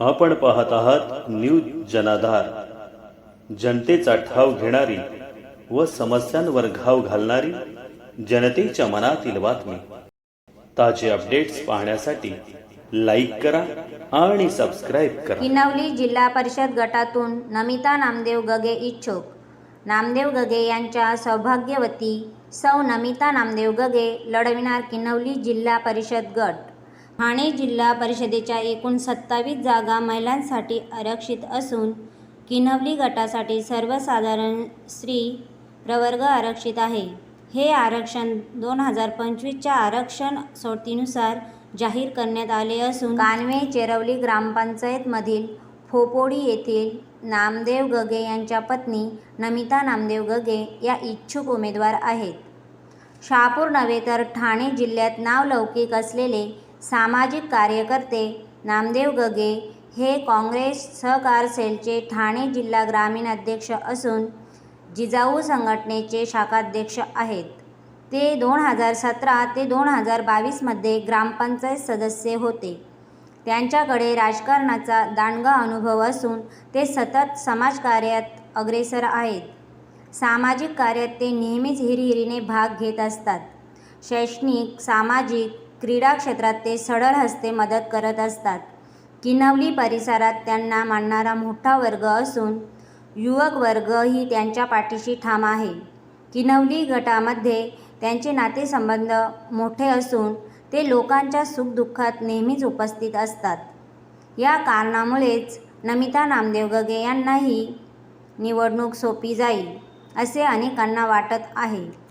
आपण पाहत आहात न्यूज जनाधार. जनतेचा ठाव घेणारी व समस्यांवर घाव घालणारी जनतेच्या मनातील बातमी. ताजे अपडेट्स पाहण्यासाठी लाईक करा आणि सबस्क्राईब करा. किनवली जिल्हा परिषद गटातून नमिता नामदेव गगे इच्छुक. नामदेव गगे यांच्या सौभाग्यवती सौ नमिता नामदेव गगे लढविणार किनवली जिल्हा परिषद गट. ठाणे जिल्हा परिषदेच्या एकूण सत्तावीस जागा महिलांसाठी आरक्षित असून किनवली गटासाठी सर्वसाधारण स्त्री प्रवर्ग आरक्षित आहे. हे आरक्षण दोन हजार पंचवीसच्या आरक्षण सोडतीनुसार जाहीर करण्यात आले असून कानवे चेरवली ग्रामपंचायतमधील फोपोडी येथील नामदेव गगे यांच्या पत्नी नमिता नामदेव गगे या इच्छुक उमेदवार आहेत. शहापूर नव्हे तर ठाणे जिल्ह्यात नावलौकिक असलेले सामाजिक कार्यकर्ते नामदेव गगे हे काँग्रेस सहकार सेलचे ठाणे जिल्हा ग्रामीण अध्यक्ष असून जिजाऊ संघटनेचे शाखाध्यक्ष आहेत. ते दोन हजार सतरा ते दोन हजार बावीसमध्ये ग्रामपंचायत सदस्य होते. त्यांच्याकडे राजकारणाचा दांडगा अनुभव असून ते सतत समाजकार्यात अग्रेसर आहेत. सामाजिक कार्यात ते नेहमीच हिरहिरीने भाग घेत असतात. शैक्षणिक सामाजिक क्रीडा क्षेत्रात ते सढळ हस्ते मदत करत असतात. किनवली परिसरात त्यांना मानणारा मोठा वर्ग असून युवक वर्ग ही त्यांच्या पाठीशी ठाम आहे. किनवली गटामध्ये त्यांचे नातेसंबंध मोठे असून ते लोकांच्या सुखदुःखात नेहमीच उपस्थित असतात. या कारणामुळेच नमिता नामदेव गगे यांनाही निवडणूक सोपी जाईल असे अनेकांना वाटत आहे.